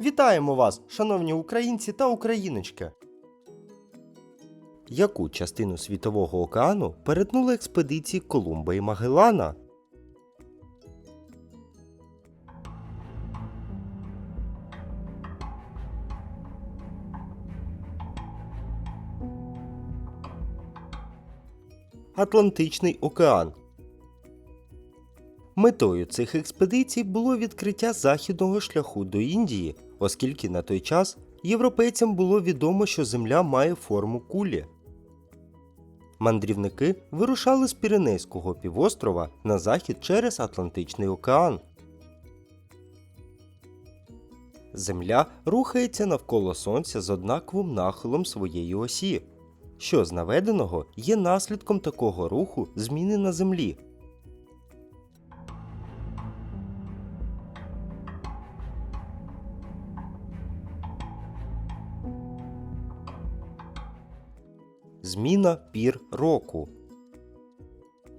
Вітаємо вас, шановні українці та україночки! Яку частину Світового океану перетнули експедиції Колумба і Магеллана? Атлантичний океан. Метою цих експедицій було відкриття західного шляху до Індії, оскільки на той час європейцям було відомо, що Земля має форму кулі. Мандрівники вирушали з Піренейського півострова на захід через Атлантичний океан. Земля рухається навколо Сонця з однаковим нахилом своєї осі, що з наведеного є наслідком такого руху зміни на Землі. Зміна пір року.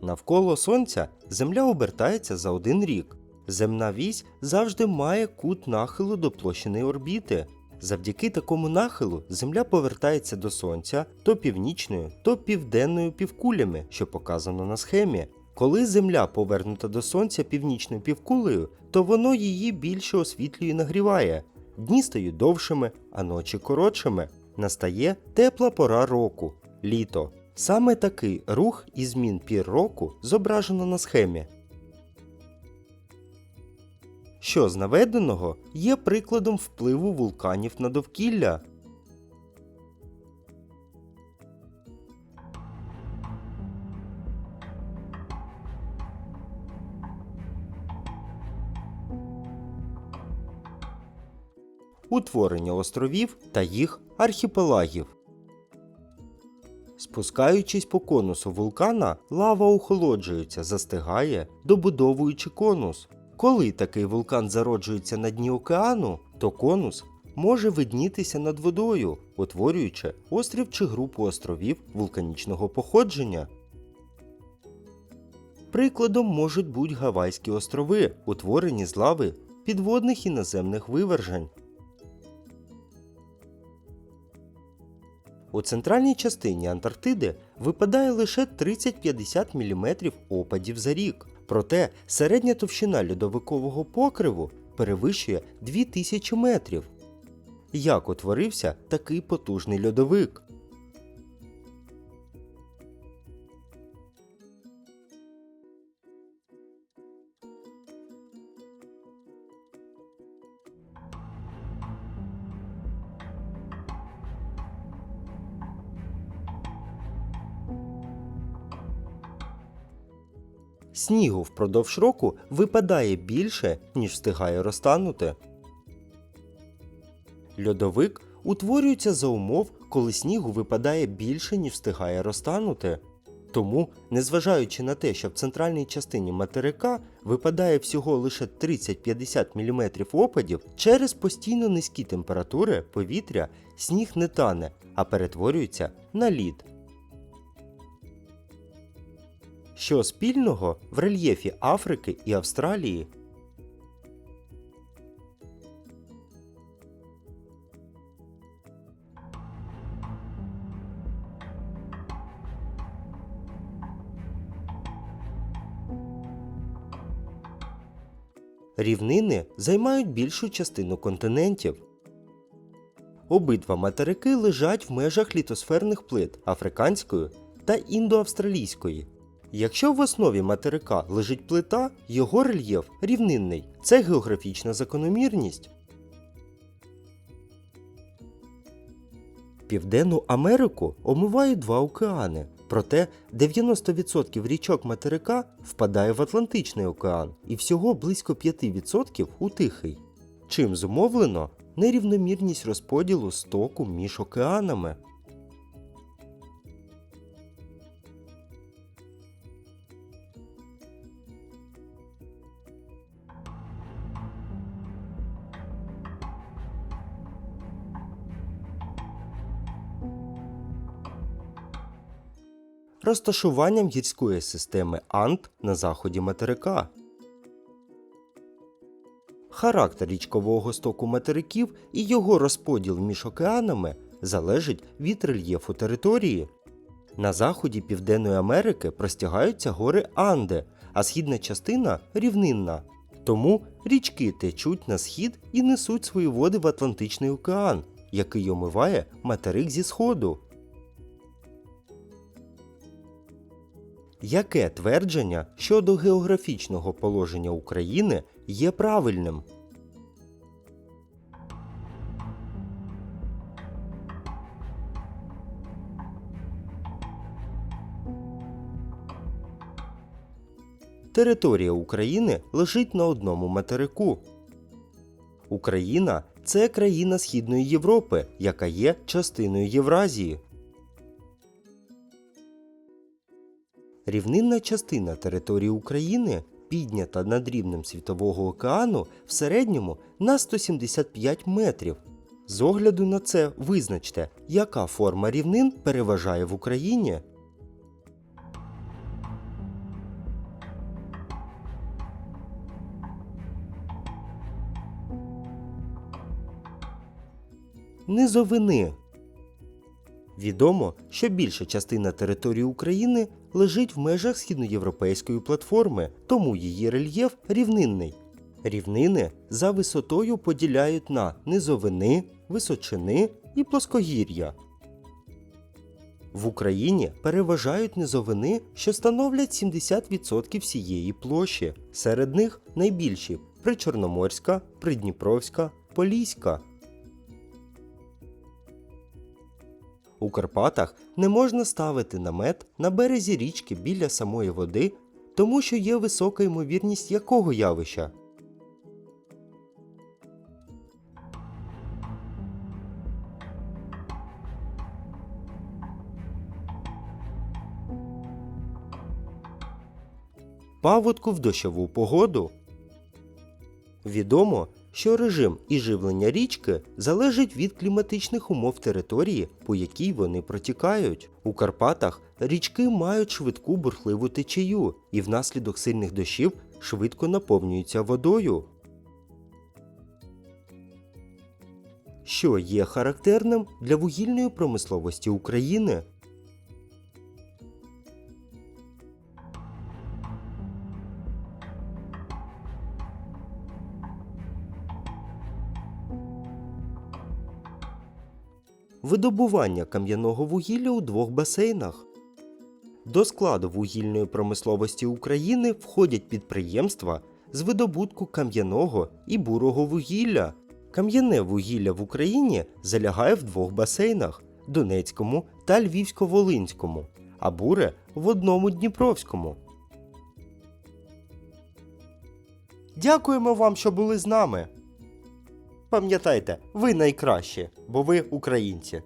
Навколо Сонця Земля обертається за один рік. Земна вісь завжди має кут нахилу до площини орбіти. Завдяки такому нахилу Земля повертається до Сонця то північною, то південною півкулями, що показано на схемі. Коли Земля повернута до Сонця північною півкулею, то воно її більше освітлює і нагріває. Дні стають довшими, а ночі коротшими. Настає тепла пора року літо. Саме такий рух і змін пір року зображено на схемі. Що з наведеного є прикладом впливу вулканів на довкілля. Утворення островів та їх архіпелагів. Спускаючись по конусу вулкана, лава охолоджується, застигає, добудовуючи конус. Коли такий вулкан зароджується на дні океану, то конус може виднітися над водою, утворюючи острів чи групу островів вулканічного походження. Прикладом можуть бути Гавайські острови, утворені з лави підводних і наземних вивержень. У центральній частині Антарктиди випадає лише 30-50 мм опадів за рік. Проте середня товщина льодовикового покриву перевищує 2000 метрів. Як утворився такий потужний льодовик? Снігу впродовж року випадає більше, ніж встигає розтанути. Льодовик утворюється за умов, коли снігу випадає більше, ніж встигає розтанути. Тому, незважаючи на те, що в центральній частині материка випадає всього лише 30-50 мм опадів, через постійно низькі температури повітря сніг не тане, а перетворюється на лід. Що спільного в рельєфі Африки і Австралії? Рівнини займають більшу частину континентів. Обидва материки лежать в межах літосферних плит африканської та індоавстралійської. Якщо в основі материка лежить плита, його рельєф рівнинний. Це географічна закономірність. Південну Америку омивають два океани. Проте 90% річок материка впадає в Атлантичний океан і всього близько 5% у Тихий. Чим зумовлено нерівномірність розподілу стоку між океанами. Розташуванням гірської системи Анд на заході материка. Характер річкового стоку материків і його розподіл між океанами залежить від рельєфу території. На заході Південної Америки простягаються гори Анде, а східна частина рівнинна. Тому річки течуть на схід і несуть свої води в Атлантичний океан, який омиває материк зі сходу. Яке твердження щодо географічного положення України є правильним? Територія України лежить на одному материку. Україна це країна Східної Європи, яка є частиною Євразії. Рівнинна частина території України піднята над рівнем Світового океану в середньому на 175 метрів. З огляду на це визначте, яка форма рівнин переважає в Україні. Низовини Відомо, що більша частина території України лежить в межах східноєвропейської платформи, тому її рельєф рівнинний. Рівнини за висотою поділяють на низовини, височини і плоскогір'я. В Україні переважають низовини, що становлять 70% всієї площі. Серед них найбільші Причорноморська, Придніпровська, Поліська. У Карпатах не можна ставити намет на березі річки біля самої води, тому що є висока ймовірність якого явища. Паводку в дощову погоду. Відомо, що режим і живлення річки залежить від кліматичних умов території, по якій вони протікають. У Карпатах річки мають швидку бурхливу течію і внаслідок сильних дощів швидко наповнюються водою. Що є характерним для вугільної промисловості України? Видобування кам'яного вугілля у двох басейнах. До складу вугільної промисловості України входять підприємства з видобутку кам'яного і бурого вугілля. Кам'яне вугілля в Україні залягає в двох басейнах Донецькому та Львівсько-Волинському, а буре в одному Дніпровському. Дякуємо вам, що були з нами. Пам'ятайте, ви найкращі, бо ви українці.